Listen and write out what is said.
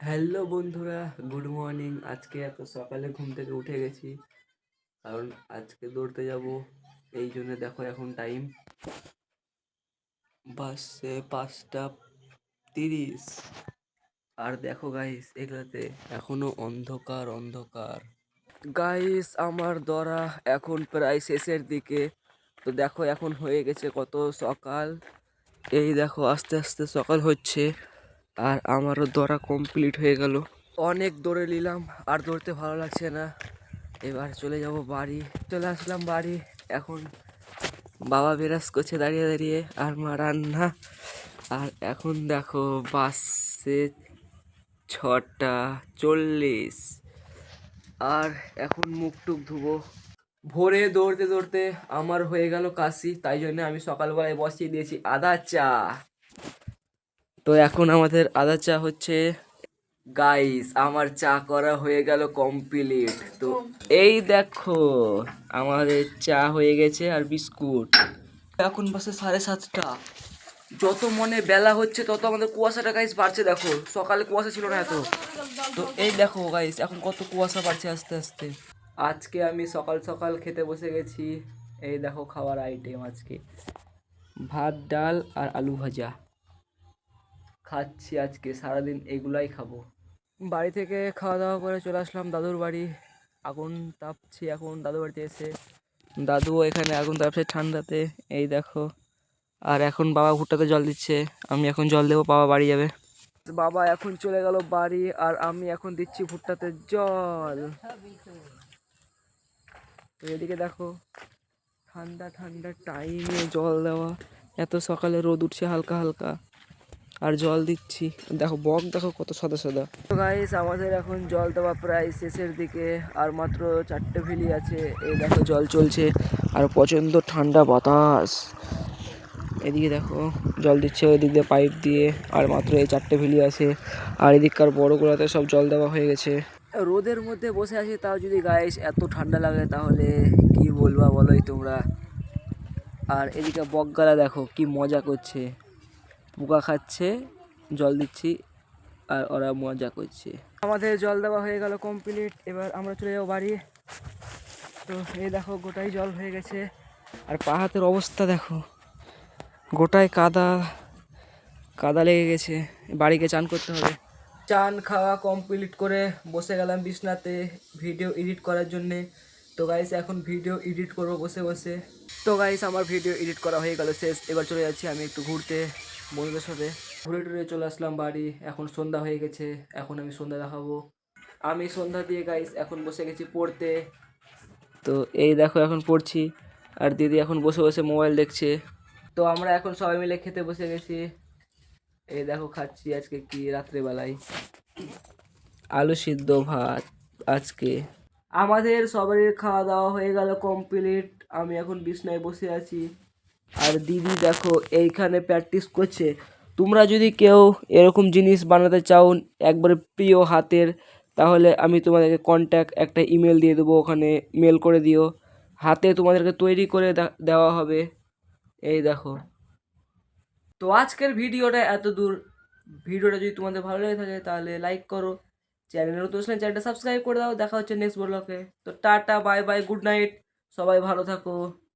Hello বন্ধুরা, good morning. আজকে এত সকালে ঘুম থেকে উঠে গেছি, কারণ আজকে দৌড়তে যাব, এই জন্য দেখো এখন টাইম বাসে পাঁচটা তিরিশ। আর দেখো গাইস এগুলাতে এখনও অন্ধকার অন্ধকার। গাইস আমার দরা এখন প্রায় শেষের দিকে। তো দেখো এখন হয়ে গেছে কত সকাল। এই দেখো আস্তে আস্তে সকাল হচ্ছে। আর আমারও দৌড়া কমপ্লিট হয়ে গেল। অনেক দৌড়ে নিলাম, আর দৌড়তে ভালো লাগছে না। এবার চলে যাব বাড়ি। চলে আসলাম বাড়ি। এখন বাবা বিরাজ করছে দাঁড়িয়ে দাঁড়িয়ে, আর মা রান্না। আর এখন দেখো বাসে ছটা চল্লিশ। আর এখন মুখ টুক ধুবো। ভোরে দৌড়তে দৌড়তে আমার হয়ে গেল কাশি, তাই জন্য আমি সকালবেলায় বসিয়ে দিয়েছি আদা চা। তো এখন আমাদের আদা চা হচ্ছে গাইস আমার চা করা হয়ে গেল কমপ্লিট তো এই দেখো, আমাদের চা হয়ে গেছে আর বিস্কুট। এখন বাসে সাড়ে সাতটা। যত মনে বেলা হচ্ছে, তত আমাদের কুয়াশাটা গাইস বাড়ছে, দেখো। সকালে কুয়াশা ছিল না এত। তো এই দেখো গাইস এখন কত কুয়াশা বাড়ছে আস্তে আস্তে। আজকে আমি সকাল সকাল খেতে বসে গেছি। এই দেখো খাওয়ার আইটেম আজকে। ভাত, ডাল আর আলু ভাজা। খাচ্ছি আজকে, সারাদিন এগুলাই খাব। বাড়ি থেকে খাওয়া দাওয়া করে চলে আসলাম দাদুর বাড়ি। আগুন তাপছি, এখন দাদুর বাড়িতে এসে। দাদুও এখানে আগুন তাপছে ঠান্ডাতে, এই দেখো। আর এখন বাবা ভুট্টাতে জল দিচ্ছে, আমি এখন জল দেবো, বাবা বাড়ি যাবে। বাবা এখন চলে গেল বাড়ি, আর আমি এখন দিচ্ছি ভুট্টাতে জল। তো এদিকে দেখো, ঠান্ডা ঠান্ডা টাইমে জল দেওয়া। এত সকালে রোদ উঠছে হালকা হালকা। আর জল দিচ্ছি। দেখো বক দেখো কত সাদা সাদা। তো গাইস আমাদের এখন জল দেওয়া প্রায় শেষের দিকে। আর মাত্র চারটে ভেলি আছে। এই দেখো জল চলছে। আর প্রচণ্ড ঠান্ডা বাতাস। এদিকে দেখো জল দিচ্ছে ওইদিক দিয়ে পাইপ দিয়ে। আর মাত্র এই চারটে ভেলি আছে। আর এদিককার বড়গুলোতে সব জল দেওয়া হয়ে গেছে। রোদের মধ্যে বসে আছি তাও যদি গাইস এত ঠান্ডা লাগে তাহলে কি বলবা বলোই তোমরা। আর এদিকে বকগালা দেখো কি মজা করছে। পোকা খাচ্ছে, জল দিচ্ছি, আর ওরা মজা করছে। আমাদের জল দেওয়া হয়ে গেল কমপ্লিট এবার আমরা চলে যাব বাড়ি। তো এই দেখো, গোটাই জল হয়ে গেছে। আর পা হাতের অবস্থা দেখো। গোটায় কাদা কাদা লেগে গেছে। বাড়িকে চান করতে হবে। চান খাওয়া কমপ্লিট করে বসে গেলাম বিছনাতে ভিডিও এডিট করার জন্যে। তো গাইস এখন ভিডিও এডিট করব বসে বসে। তো গাইস আমার ভিডিও এডিট করা হয়ে গেল শেষ। এবার চলে যাচ্ছি আমি একটু ঘুরতে বন্ধুদের সাথে। ঘুরে টুরে চলে আসলাম বাড়ি। এখন সন্ধ্যা হয়ে গেছে। এখন আমি সন্ধ্যা দেখাবো। আমি সন্ধ্যা দিয়ে গাইস এখন বসে গেছি পড়তে। তো এই দেখো, এখন পড়ছি। আর দিদি এখন বসে বসে মোবাইল দেখছে। তো আমরা এখন সবাই মিলে খেতে বসে গেছি। এই দেখো, খাচ্ছি আজকে কি? রাত্রেবেলায়। আলু সিদ্ধ ভাত আজকে। আমাদের সবারই খাওয়া দাওয়া হয়ে গেল কমপ্লিট আমি এখন বিছনায় বসে আছি। আর দিদি দেখো, এইখানে প্র্যাকটিস করছে। তোমরা যদি কেউ এরকম জিনিস বানাতে চাও একবারে প্রিয় হাতের, তাহলে আমি তোমাদেরকে কন্ট্যাক্ট একটা ইমেল দিয়ে দেবো, ওখানে মেল করে দিও। হাতে তোমাদেরকে তৈরি করে দেওয়া হবে। এই দেখো। তো আজকের ভিডিওটা এত দূর। ভিডিওটা যদি তোমাদের ভালো লেগে থাকে, তাহলে লাইক করো। চ্যানেলে নতুন আসলে চ্যানেলটা সাবস্ক্রাইব করে দাও। দেখা হচ্ছে নেক্সট ব্লগে তো tata bye bye good night সবাই ভালো থাকো।